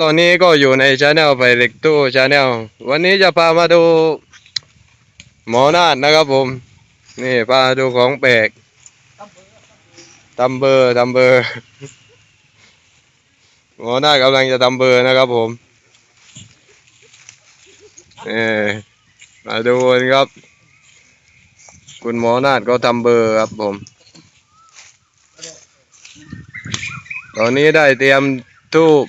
ตอนนี้ก็อยู่ในชาแนลไปเล็กตู้ชาแนลวันนี้จะพามาดู หมอนาดนะครับผม นี่พาดูของแปลกทำเบอร์ทำเบอร์ หมอนาดกำลังจะทำเบอร์นะครับผมเออมาดูกันครับ คุณหมอนาดก็ทำเบอร์ครับผม ตอนนี้ได้เตรียมทูบ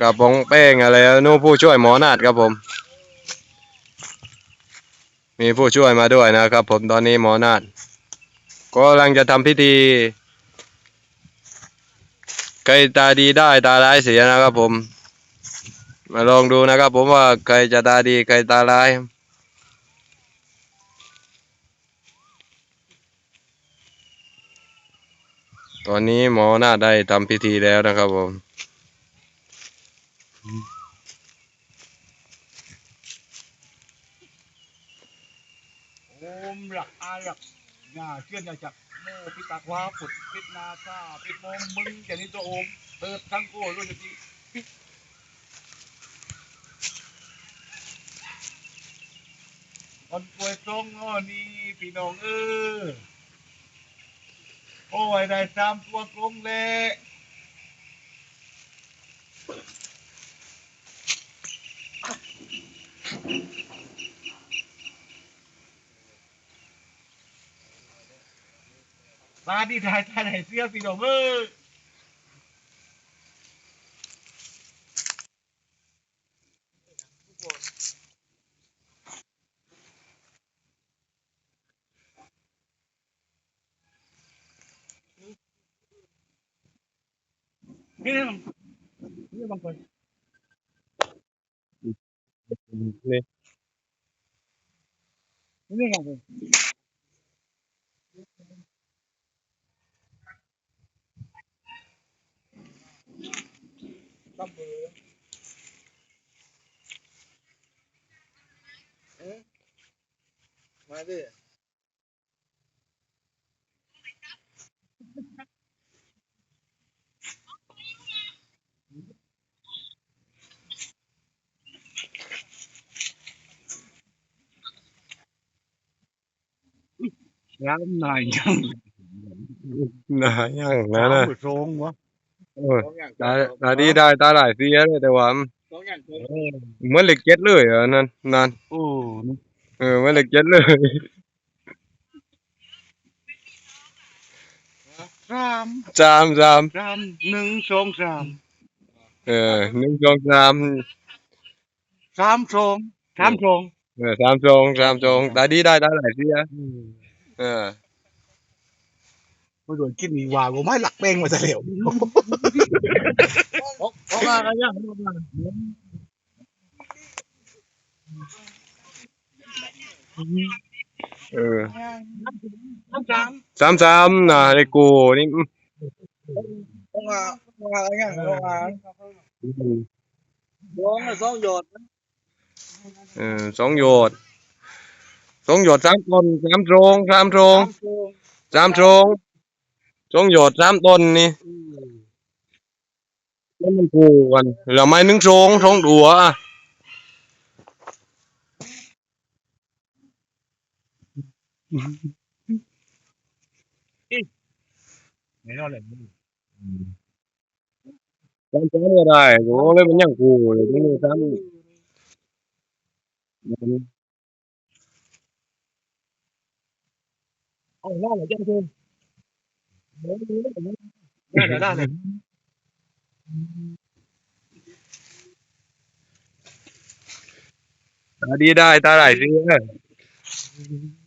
กับผงแป้งอะไรนู่นผู้ช่วยหมอนาดครับผม มีผู้ช่วยมาด้วยนะครับ ผมตอนนี้หมอนาดก็กำลังจะทำพิธีใครตาดีได้ตาร้ายเสียนะครับผม มาลองดูนะครับ ผมว่าใครจะตาดีใครตาร้ายตอนนี้หมอนาดได้ทำพิธีแล้วนะครับผม โอมหลักอาหลักหน้าเชื่อนอย่าจักโมปิตากวาปุดปิดนาซาปิดโมมมึงแกนี้ตัวโอมเติบทั้งโก้รู้จักทีปิคนป่วยทรงอ้อนี่พี่น้องเออโอ้ยได้สามตัวกลงแลว มาดีถ่ายถ่ายไหนเสียพี่น้องเออนี่นี่นี่บางคนนี่นี่บาง คนตั้มเบอร์เอ๊ะมาดิ ร้านนายยังนะยังนะนะเปิดโรงวะเออตาตาดีได้ตาหลายเสียเลยแต่ว่าสองอย่างเกินเหมือนเหล็กเจ็ดเลยอะนั่นนั่นโอ้เออเหมือนเหล็กเจ็ดเลยสามสามสามสามหนึ่งสองสามเออหนึ่งสองสามสามสองสามสองเออสามสองสามสองตาดีได้ตาหลายเสียเออ ไม่โดนกินมีวากูไม่หลักเป้งมาเสียวเพราะว่าอะไรอย่างเออสามสามสามนะไอ้กูนี่เพราะว่าเพราะว่าอะไรอย่างเพราะว่าร้องสองหยดเออสองหยดสองหยดสามต้นสามตรงสามตรงสามตรง สองหยดสามต้นนี่แล้วมันกูกันแล้วไม่หนึ่งตรงสองดัวอะไม่รอดเลยสามสามก็ได้โอ้เลยมันยังกูเลยนี่สามเอาล่าเลยจังเลย ได้เลยได้เ